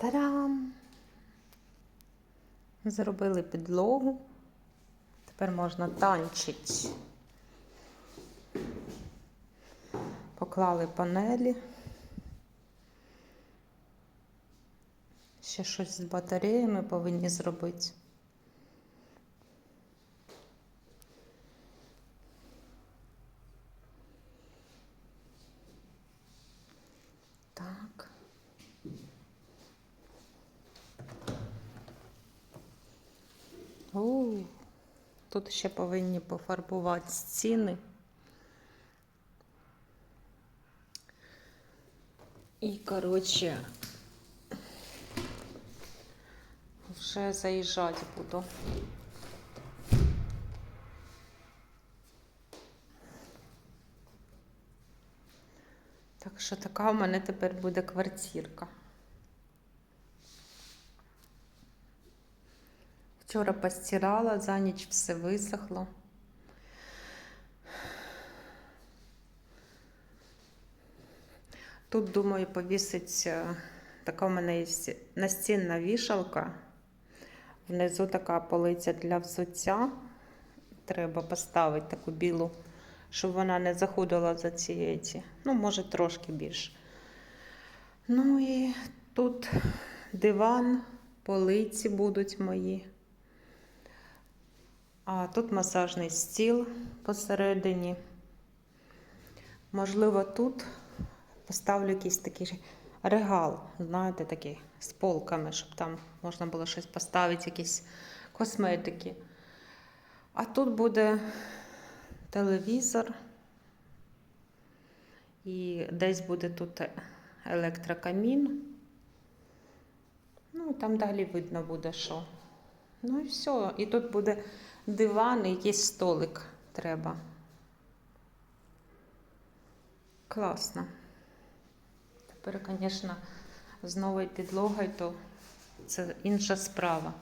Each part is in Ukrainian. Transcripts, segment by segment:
Тарам! Зробили підлогу. Тепер можна танчити. Поклали панелі. Ще щось з батареями повинні зробити. Так. О, тут ще повинні пофарбувати стіни. І, коротше, вже заїжджати буду. Так що така у мене тепер буде квартирка. Вчора постирала, за ніч все висохло. Тут, думаю, повісить е, така у мене настінна вішалка. Внизу така полиця для взуття. Треба поставити таку білу, щоб вона не заходила за ці. Ну, може, трошки більше. Ну і тут диван, полиці будуть мої. А тут масажний стіл посередині. Можливо, тут поставлю якийсь такий регал, знаєте, такий з полками, щоб там можна було щось поставити, якісь косметики. А тут буде телевізор. І десь буде тут електрокамін. Ну, там далі видно буде, що. Ну і все. І тут буде диван і якийсь столик треба. Класно. Тепер, звісно, з новою підлогою, то це інша справа.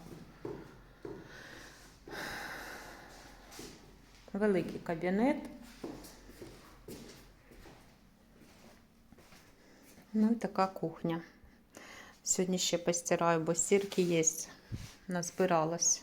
Великий кабінет. Ну така кухня. Сьогодні ще постираю, бо стірки є, назбиралась.